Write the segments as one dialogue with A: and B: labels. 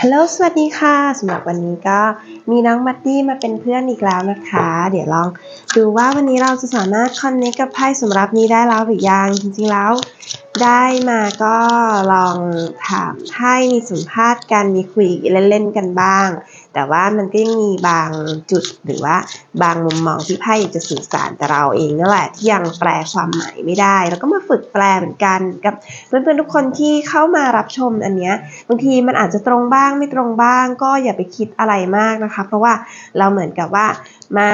A: ฮัลโหล สวัสดีค่ะ สำหรับวันนี้ก็มีน้องมัดดี้มาเป็นเพื่อนอีกแล้วนะคะ เดี๋ยวลองดูว่าวันนี้เราจะสามารถคอนเนคกับไพ่สำหรับนี้ได้แล้วหรือยัง จริงๆแล้ว ได้มาก็ลองถามไพ่มีสัมภาษณ์กัน มีคุยเล่นๆกันบ้าง แต่ว่ามันก็ยังมีบางจุดหรือว่าบางมุมมองที่ไพ่จะสื่อสารแต่เราเองนั่นแหละที่ยังแปลความหมายไม่ได้ แล้วก็มาฝึกแปลเหมือนกันกับเพื่อนๆทุกคนที่เข้ามารับชมอันเนี้ยบางทีมันอาจจะตรงบ้างไม่ตรงบ้าง ก็อย่าไปคิดอะไรมากนะคะ เพราะว่าเราเหมือนกับว่ามา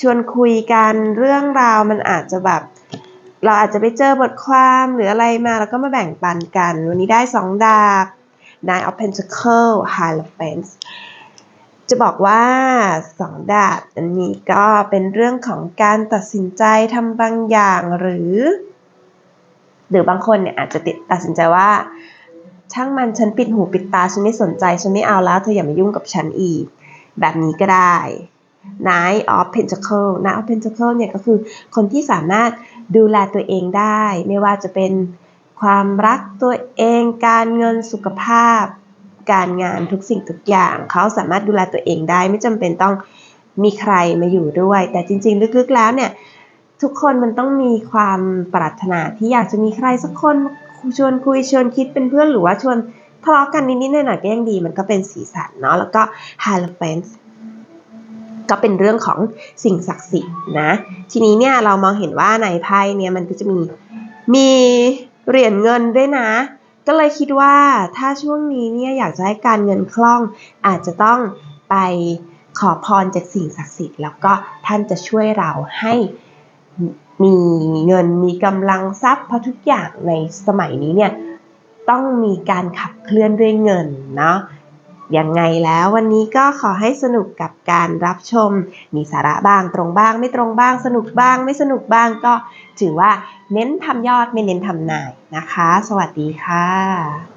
A: ชวนคุยกันเรื่องราวมันอาจจะแบบเราอาจจะไปเจอบทความหรืออะไรมาแล้วก็มาแบ่งปันกัน วันนี้ได้สองดาบ Nine of Pentacles Hierophant จะบอกว่าสองดาบอันนี้ก็เป็นเรื่องของการตัดสินใจทำบางอย่างหรือ หรือบางคนเนี่ยอาจจะติดตัดสินใจว่า ช่างมันฉันปิดหูปิดตาฉันไม่สนใจฉันไม่เอาแล้วเธออย่ามายุ่งกับฉันอีก แบบนี้ก็ได้ Nine of Pentacles Nine of Pentacles เนี่ยก็คือคนที่สามารถดูแลตัวเองได้ ไม่ว่าจะเป็น ความรักตัวเองการเงินสุขภาพ การงานทุกสิ่งทุกอย่าง เขาสามารถดูแลตัวเองได้ไม่จำเป็นต้องมีใครมาอยู่ด้วย แต่จริง ๆ ลึกๆแล้วเนี่ยทุกคนมันต้องมีความปรารถนาที่อยากจะมีใครสักคนชวนคุยชวนคิดเป็นเพื่อนหรือว่าชวนทะเลาะกันนิดๆหน่อยๆก็ยังดีมันก็เป็นสีสันเนาะแล้วก็ h a l o p h a n t ก็เป็นเรื่องของสิ่งศักดิ์สิทธิ์นะ ทีนี้เนี่ยเรามองเห็นว่าในไพ่เนี่ยมันก็จะมีมี เหรียญเงินด้วยนะ ก็เลยคิดว่าถ้าช่วงนี้เนี่ยอยากจะให้การเงินคล่อง อาจจะต้องไปขอพรจากสิ่งศักดิ์สิทธิ์แล้วก็ท่านจะช่วยเราให้มีเงินมีกำลังทรัพย์เพราะทุกอย่างในสมัยนี้เนี่ยต้องมีการขับเคลื่อนด้วยเงินเนาะ ยังไงแล้ววันนี้ก็ขอให้สนุกกับการรับชม มีสาระบ้างตรงบ้าง ไม่ตรงบ้าง สนุกบ้าง ไม่สนุกบ้างก็ถือว่าเน้นทำยอดไม่เน้นทำนายนะคะ สวัสดีค่ะ